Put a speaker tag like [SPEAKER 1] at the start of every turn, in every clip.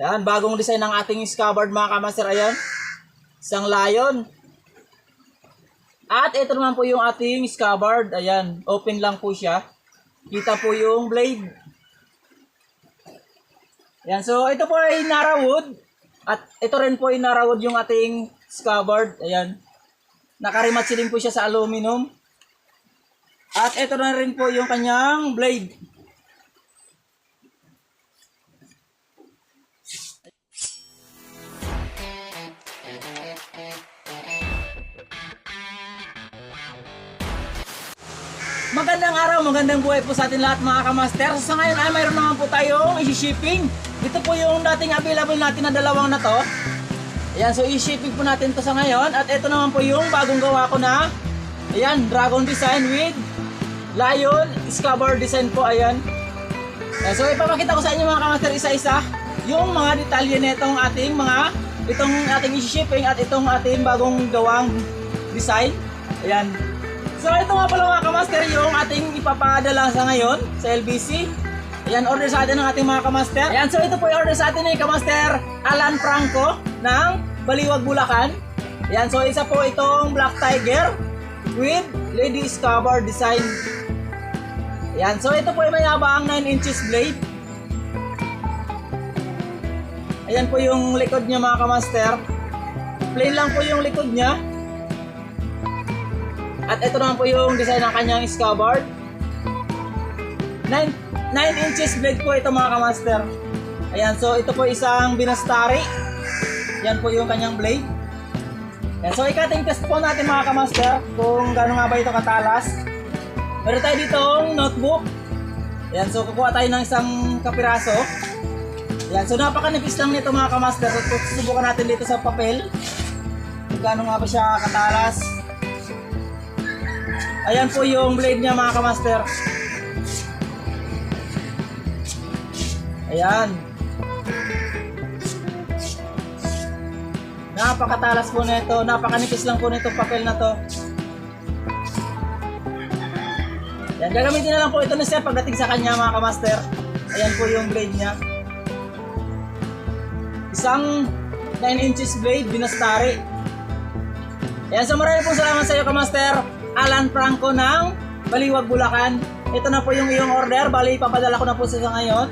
[SPEAKER 1] Ayan, bagong design ng ating scabbard mga kamaster. Ayan. Isang lion. At ito naman po yung ating scabbard. Ayan, open lang po siya. Kita po yung blade. Ayan, so ito po ay Narawood. At ito rin po ay Narawood yung ating scabbard. Ayan. Nakarimatsi din po siya sa aluminum. At ito na rin po yung kanyang blade. Magandang araw, magandang buhay po sa atin lahat mga kamaster. Sa ngayon ay mayroon naman po tayong i-shipping. Ito po yung dating available natin na dalawang na to. Ayan, so i-shipping po natin to sa ngayon. At ito naman po yung bagong gawa ko na, ayan, dragon design with lion scabbard design po, ayan. Ayan, so ipapakita ko sa inyo mga kamaster isa-isa yung mga detalye nitong ating mga, itong ating i-shipping at itong ating bagong gawang design. Ayan, So ito nga pala mga kamaster yung ating ipapadala sa ngayon sa LBC. Ayan, order sa atin ng ating mga kamaster. Ayan, so ito po yung order sa atin ni kamaster Alan Franco ng Baliwag, Bulacan. Ayan, so isa po itong Black Tiger with Lady Scabbard design. Ayan, so ito po yung mayabang 9 inches blade. Ayan po yung likod niya mga kamaster. Plain lang po yung likod niya. At ito naman po yung design ng kanyang scabbard. 9, 9 inches blade po ito mga kamaster. Ayan, so ito po isang binastari. Yan po yung kanyang blade. Ayan, so ikating test po natin mga kamaster kung gaano nga ba ito katalas. Meron tayo ditong notebook. Ayan, so kukuha tayo ng isang kapiraso. Ayan, so napakanipis lang nito mga kamaster. So susubukan natin dito sa papel. Kung gaano nga ba siya katalas. Ayan po yung blade niya mga kamaster. Ayan. Napakatalas po nito. Napakanipis lang po nito papel na to. Ayan, gagamitin na lang po ito ni Sir pagdating sa kanya mga kamaster. Ayan po yung blade niya. Isang 9 inches blade, binastari. Ayan, so maraming po salamat sa iyo kamaster. Alan Franco ng Baliwag, Bulacan. Ito na po yung iyong order. Bali, ipapadala ko na po sa ngayon.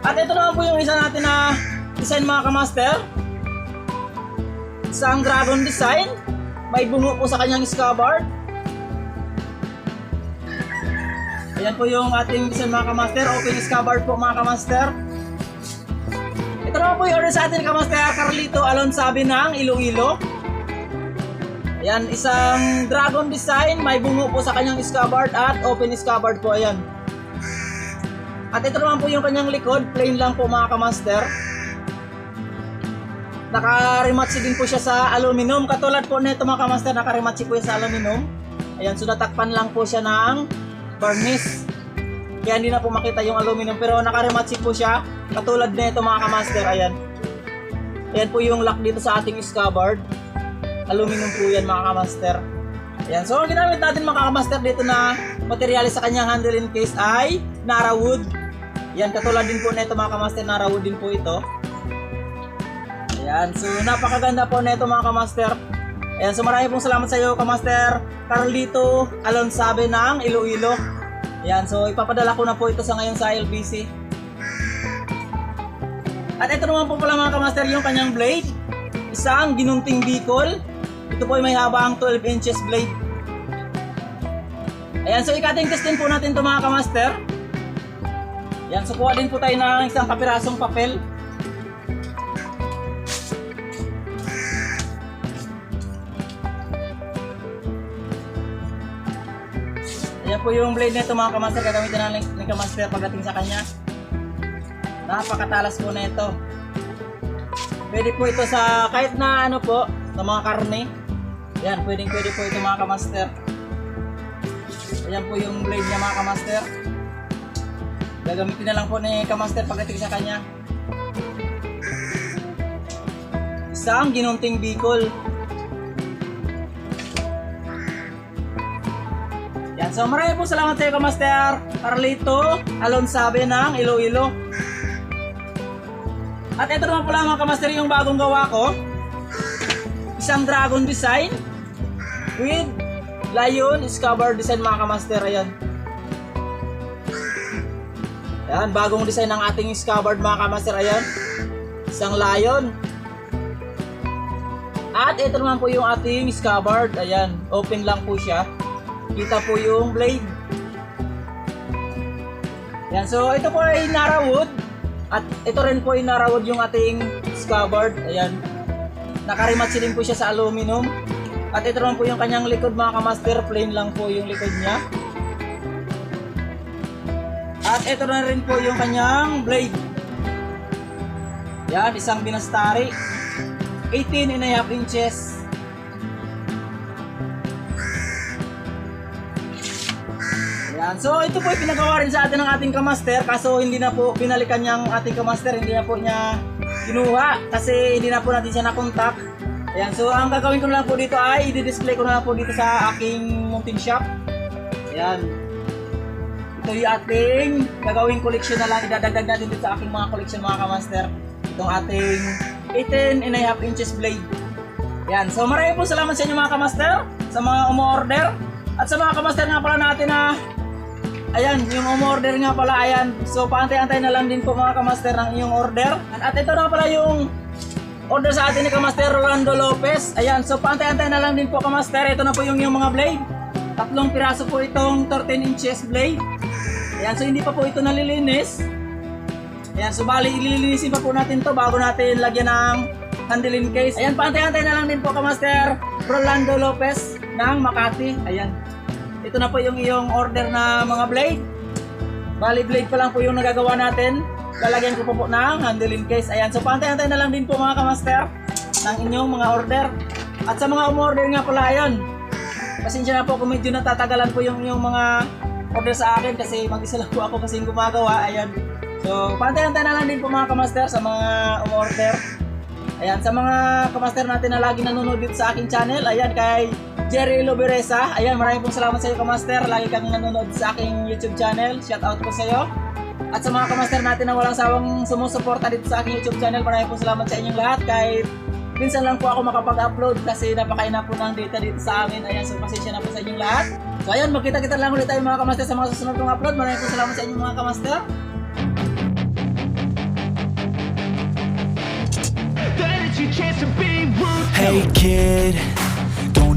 [SPEAKER 1] At ito naman po yung isa natin na design mga kamaster. Isang dragon design. May bungo po sa kanyang scabbard. Ayan po yung ating design mga kamaster. Open scabbard po mga kamaster. Ito naman po yung order sa atin kamaster Carlito Alonsabi ng Iloilo. Ayan, isang dragon design, may bungo po sa kanyang scabbard at open scabbard po, ayan. At ito naman po yung kanyang likod, plain lang po mga kamaster. Naka-rematch din po siya sa aluminum. Katulad po nito mga kamaster, naka-rematch po siya sa aluminum. Ayan, so natakpan lang po siya ng varnish. Kaya hindi na po makita yung aluminum pero naka-rematch po siya. Katulad nito mga kamaster, ayan. Ayan po yung lock dito sa ating scabbard. Aluminum po yan mga kamaster. Ayan, so ginamit natin mga kamaster dito na materyales sa kanyang handling case ay Narawood. Yan, katulad din po nito mga kamaster, Narawood din po ito. Ayan, so napakaganda po nito mga kamaster. Ayan, so marami pong salamat sa iyo kamaster Carlito Alonsabe ng Iloilo. Ayan, so ipapadala ko na po ito sa ngayon sa LBC. At ito naman po pala mga kamaster yung kanyang blade. Isang ginunting bicol. Ito po ay may habang 12 inches blade. Ayan, so ikating test din po natin ito mga kamaster. Ayan, so kuha din po tayo ng isang kapirasong papel. Ayan po yung blade nito mga kamaster. Gagamitin na ng kamaster pagdating sa kanya. Napakatalas po nito. Pwede po ito sa kahit na ano po, sa mga karne. Yan, pwedeng pwede po ito mga kamaster. Ayan po yung blade niya mga kamaster. Gagamitin na lang po ni kamaster pagdating sa kanya. Isang ginunting bicol. Ayan, so maraming po salamat sa iyo, Kamaster Carlito Alonsabe ng Iloilo. At ito naman pala mga Kamaster yung bagong gawa ko. Isang dragon design with lion scabbard design mga Kamaster. Ayan. Ayan, bagong design ng ating scabbard mga Kamaster. Ayan. Isang lion. At ito naman po yung ating scabbard. Ayan, open lang po siya. Kita po yung blade. Yan, so ito po ay Narawood. At ito rin po ay Narawood yung ating scabbard. Ayan. Nakarimatsi din po siya sa aluminum. At ito naman po yung kanyang likod mga kamaster. Plain lang po yung likod niya. At ito na rin po yung kanyang blade. Yan, isang binastari. 18 and a half inches. Ayan. So ito po ay pinagawa rin sa atin ng ating kamaster kaso hindi na po binalikan niyang ating kamaster, hindi na po niya kinuha kasi hindi na po natin siya nakontak. Ayan. So ang gagawin ko na lang po dito ay i-display ko na lang po dito sa aking mountain shop. Ayan. Ito yung ating gagawing collection na lang idadagdag natin dito sa aking mga collection mga kamaster. Itong ating 18 and a half inches blade. Yan. So maraming po salamat sa inyo mga kamaster, sa mga umu-order. At sa mga kamaster nga pala natin na Ayan, yung umu-order nga pala, ayan. So, paantay-antay na lang din po mga kamaster ng inyong order. At ito na pala yung order sa atin ni Kamaster Rolando Lopez. Ayan, so paantay-antay na lang din po Kamaster. Ito na po yung, yung mga blade. Tatlong piraso po itong 13 inches blade. Ayan, so hindi pa po ito nalilinis. Ayan, so bali ililinisin pa po natin to bago natin lagyan ng handling case. Ayan, paantay-antay na lang din po Kamaster Rolando Lopez ng Makati. Ayan. Ito na po yung iyong order na mga blade. Bali blade pa lang po yung nagagawa natin. Lalagyan ko po po ng handling case. Ayan, so paantay-antay na lang din po mga Kamaster ng inyong mga order. At sa mga umorder nga pala ayan. Pasensya na po kung medyo natatagalan po yung, yung mga order sa akin kasi mag-isa lang po ako kasi gumagawa. Ayan. So, paantay-antay na lang din po mga kamaster sa mga umorder. Ayan, sa mga kamaster natin na lagi nanonood dito sa aking channel. Ayan, kay Jerry Loberesa. Ayan, maraming pong salamat sa iyo kamaster. Lagi kang nanonood sa aking YouTube channel. Shout out po sa iyo. At sa mga kamaster natin na walang sawang sumusuporta dito sa aking YouTube channel, maraming pong salamat sa inyong lahat. Kahit minsan lang po ako makapag-upload kasi napakain na po ng data dito sa amin. Ayan, so pasensya na po sa inyong lahat. So ayan, magkita-kita lang ulit tayo mga kamaster sa mga susunod kong upload. Maraming po salamat sa inyong mga kamaster.
[SPEAKER 2] Hey kid,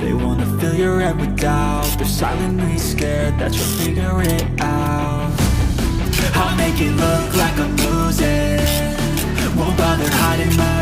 [SPEAKER 2] they wanna fill your head with doubt. They're silently scared that you'll figure it out. I'll make it look like I'm losing. Won't bother hiding my